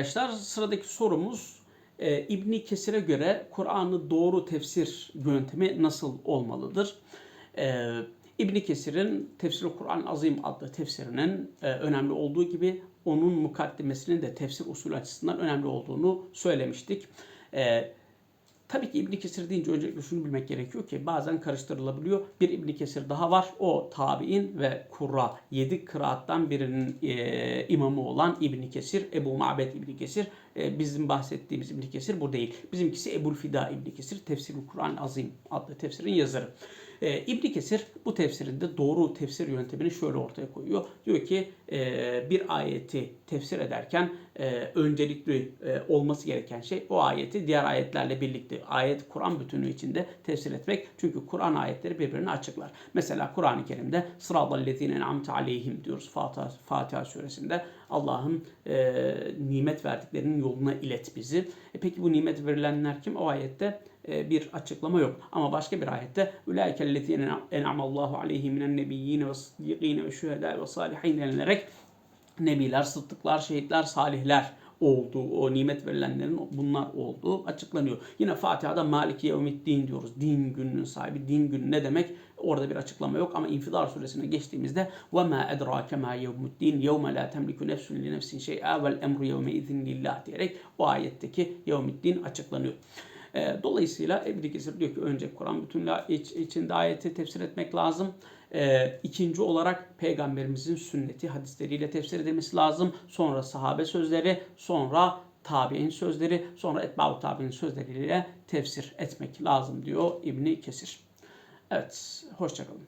Arkadaşlar sıradaki sorumuz e, İbni Kesir'e göre Kur'an'ı doğru tefsir yöntemi nasıl olmalıdır? E, İbni Kesir'in Tefsir-i Kur'an Azim adlı tefsirinin e, önemli olduğu gibi onun mukaddimesinin de tefsir usulü açısından önemli olduğunu söylemiştik. E, Tabii ki İbn Kesir deyince öncelikle şunu bilmek gerekiyor ki bazen karıştırılabiliyor. Bir İbn Kesir daha var. O tabi'in ve kurra yedi kıraattan birinin e, imamı olan İbn Kesir, Ebu Ma'bed İbn Kesir. E, bizim bahsettiğimiz İbn Kesir bu değil. Bizimkisi Ebul Fida İbn Kesir, Tefsirul Kur'an Azim adlı tefsirin yazarı. E, İbn Kesir bu tefsirinde doğru tefsir yöntemini şöyle ortaya koyuyor. Diyor ki e, bir ayeti tefsir ederken e, öncelikli e, olması gereken şey o ayeti diğer ayetlerle birlikte ayet Kur'an bütünlüğü içinde tefsir etmek. Çünkü Kur'an ayetleri birbirini açıklar. Mesela Kur'an-ı Kerim'de sıradallezine en'amte aleyhim diyoruz Fatiha, Fatiha suresinde. Allah'ın e, nimet verdiklerinin yoluna ilet bizi. E, peki bu nimet verilenler kim? O ayette bir açıklama yok. Ama başka bir ayette Ulaikellezine en'amallahu aleyhim minen nebiyyine ve sıddikine ve şühedâ ve salihin denilerek nebiler, sıddıklar, şehitler, salihler olduğu, o nimet verilenlerin bunlar olduğu açıklanıyor. Yine Fatiha'da Maliki Yevmiddin diyoruz. Din gününün sahibi, din günü ne demek? Orada bir açıklama yok ama İnfidar suresine geçtiğimizde وَمَا اَدْرَاكَ مَا يَوْمُ الدِّينِ يَوْمَ لَا تَمْلِكُ نَفْسٌ لِنَفْسٍ شَيْئًا وَالْاَمْرُ يَوْمَ اِذٍ لِلّٰهِ diyerek o ayetteki Yevmiddin açıklanıyor. E, Dolayısıyla Ebni Kesir diyor ki önce Kur'an bütünlüğü iç, içinde ayeti tefsir etmek lazım. E, ikinci olarak Peygamberimizin sünneti hadisleriyle tefsir edilmesi lazım. Sonra sahabe sözleri, sonra tabi'in sözleri, sonra etba'u tabi'in sözleriyle tefsir etmek lazım diyor İbni Kesir. Evet, hoşçakalın.